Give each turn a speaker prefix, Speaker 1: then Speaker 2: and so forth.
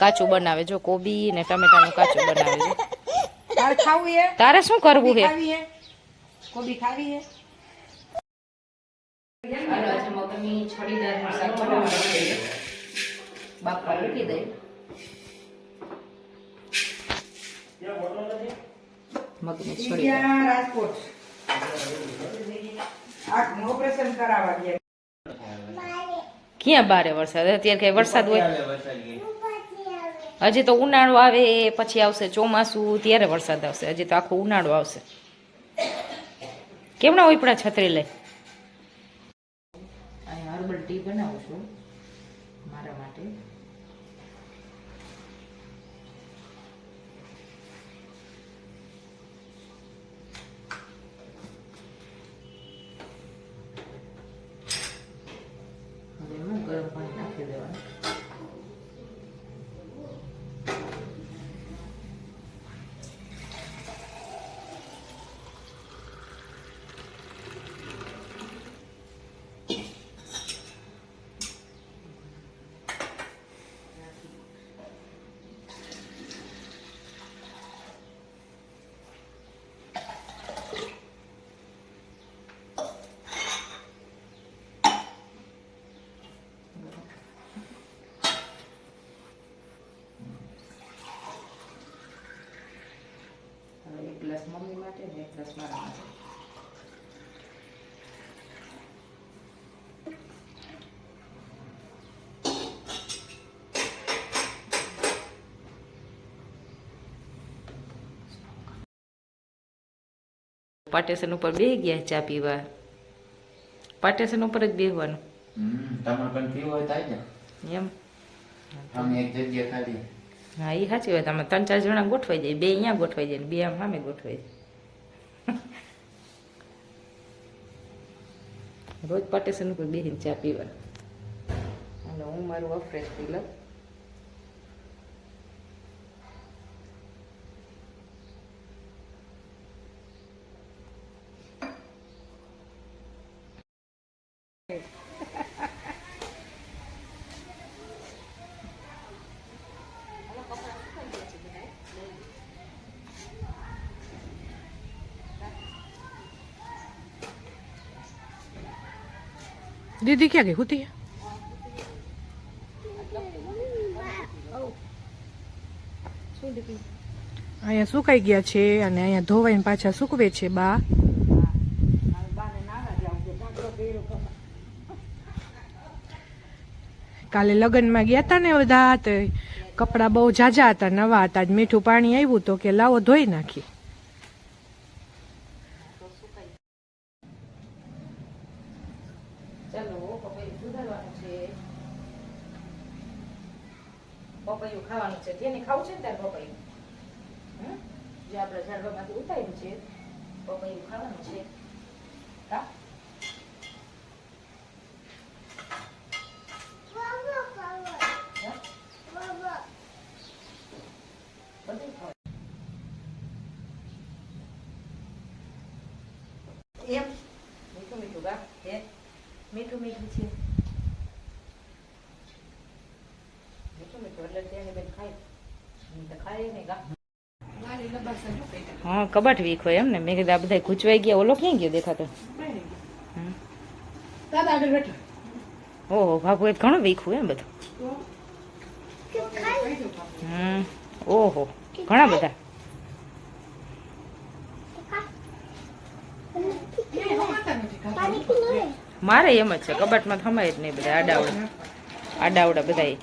Speaker 1: કાચું બનાવે. જો કોબી ને ટમેટાનું કાચું બનાવે છે.
Speaker 2: તારે ખાવું હે
Speaker 1: તારે શું કરવું છે?
Speaker 2: હે કોબી ખાવી હે
Speaker 1: મગની છડીદારનું શાક બનાવવાનું છે? બાપા મૂકી દઈ મગની છડીદાર
Speaker 2: રાજકોટ. આ ઓપરેશન કરાવવા ગયા.
Speaker 1: ક્યાં બારે વરસાદ? અત્યારે કઈ વરસાદ હોય? હજી તો ઉનાળો આવે, પછી આવશે ચોમાસું, ત્યારે વરસાદ આવશે. હજી તો આખો ઉનાળો આવશે. કેમના ઉપડા છત્રી લઈ? હર્બલ ટી બનાવું છું, મારા માટે હવે એમાં ગરમ પાણી નાખી દેવાનું હવે એક ગ્લાસ મમ્મી માટે ને એક ગ્લાસ મારા માટે પાટેશન ઉપર બે ગયા ચા પીવા. પાટેશન ઉપર જ બેહવાનું.
Speaker 3: તમારે પણ પીવું હોય આવી
Speaker 1: એમ?
Speaker 3: અમે એક જગ્યાએ ખાલી
Speaker 1: હા એ સાચી વાત. અમે ત્રણ ચાર જણા ગોઠવાઈ જાય. બે અહીંયા ગોઠવાઈ જાય બે આમ સામે ગોઠવાઈ જાય. રોજ પાટેશન ઉપર બેસીને ચા પીવા અને હું મારું અફ્રેશ પી લઉં
Speaker 2: દીદી ક્યાં होती है અહીંયા સુકાઈ ગયા છે અને અહીંયા ધોવાઈને પાછા સુકવે છે, બા. કાલે લગ્નમાં ગયા હતા ને બધા કપડાં બહુ ઝાઝા હતા, નવા હતા મીઠું પાણી આવ્યું તો કે લાવો ધોઈ નાખી
Speaker 1: ચાલો, પપૈયું સુધારવાનું છે. પપૈયું ખાવાનું છે. જેને ખાવું છે ને ત્યારે પપૈયું. જે આપણે ઝાડવામાંથી ઉતાર્યું છે, પપૈયું ખાવાનું છે. એમ. મીઠું મીઠું ગા હે? મીઠું મીઠું છે. મીઠું મીઠું એટલે તેની બેન ખાય. ખાય નહીં ગા. હા કબાટ વીક હોય એમ ને મેં કીધું આ બધા ખૂંચવાઈ ગયા. ઓલો ક્યાં ગયો દેખાતો? ઓહો બાપુ એ ઘણું વીક હોય એમ બધું. હમ. ઓહો ઘણા બધા. મારે એમ જ છે કબાટમાં થમાય જ નહીં બધા આડાવડા. આડાવડા બધા